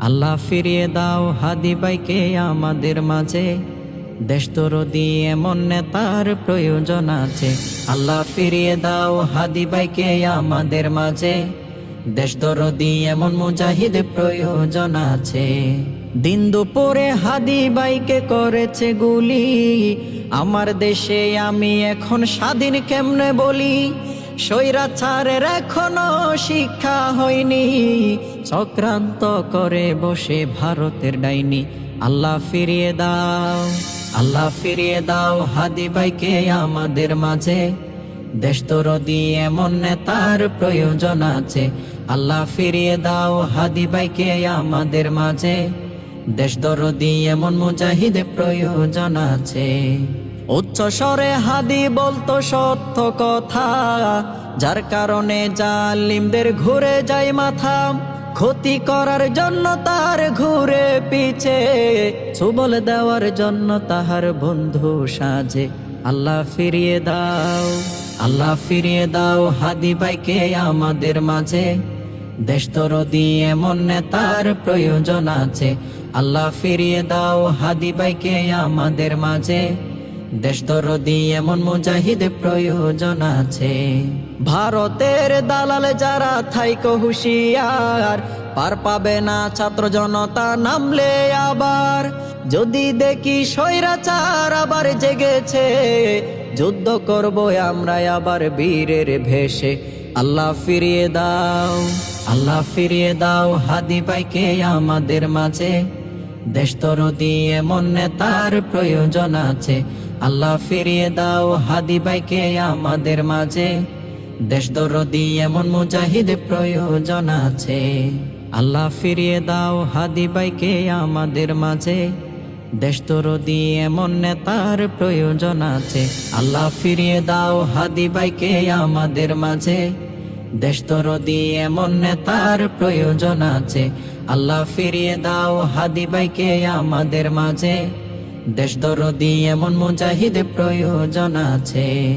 আল্লাহ ফিরিয়ে দাও হাদি বাইকে আমাদের মাঝে। দেশ দরদি এমন নেতার প্রয়োজন আছে। আল্লাহ ফিরিয়ে দাও হাদি বাইকে আমাদের মাঝে। দেশ দরদি এমন মুজাহিদ প্রয়োজন আছে। দিন দুপুরে হাদি বাইকে করেছে গুলি। আমার দেশে আমি এখন স্বাধীন কেমনে বলি? স্বৈরাচারের এখনও শিক্ষা হয়নি। চক্রান্ত করে বসে ভারতের ডাইনি। আল্লাহ ফিরিয়ে দাও, আল্লাহ ফিরিয়ে দাও হাদি ভাইকে আমাদের মাঝে। দেশ দরদি এমন নেতার প্রয়োজন আছে। আল্লাহ ফিরিয়ে দাও হাদি ভাইকে আমাদের মাঝে। দেশ দরদি এমন মুজাহিদ প্রয়োজন আছে। উচ্চ স্বরে হাদি বলতো সত্য কথা, যার কারণে জালিমদের ঘুরে যায় মাথা। ক্ষতি করার জন্য তার ঘুরে পিছে, সুবল দেওয়ার জন্য তাহার বন্ধু সাজে। আল্লাহ ফিরিয়ে দাও, আল্লাহ ফিরিয়ে দাও হাদি বাইকে আমাদের মাঝে। দেশ দরদি এমন নেতার প্রয়োজন আছে। আল্লাহ ফিরিয়ে দাও হাদি বাইকে আমাদের মাঝে। দেশ দরদি এমন মুজাহিদ প্রয়োজন আছে। ভারতের দালাল যারা থাইকো হুশিয়ার, পার পাবে না ছাত্র জনতা নামলে আবার। যদি দেখি স্বৈরাচার আবার জেগেছে, যুদ্ধ করব আমরা আবার বীরের ভেসে আল্লাহ ফিরিয়ে দাও, আল্লাহ ফিরিয়ে দাও হাদি পাইকে আমাদের মাঝে। দেশ দরদি এমন নেতার প্রয়োজন আছে। আল্লাহ ফিরিয়ে দাও হাদি বাইকে আমাদের মাঝে। দেশ দরদি এমন মুজাহিদ প্রয়োজন আছে। আল্লাহ ফিরিয়ে দাও হাদি বাইকে আমাদের মাঝে। দেশ দরদি এমন নেতার প্রয়োজন আছে। আল্লাহ ফিরিয়ে দাও হাদি বাইকে আমাদের মাঝে। দেশ দিয়ে এমন নেতার প্রয়োজন আছে। আল্লাহ ফিরিয়ে দাও হাদি বাইকে আমাদের মাঝে। দেশ দরদি এমন মুজাহিদ প্রয়োজন আছে।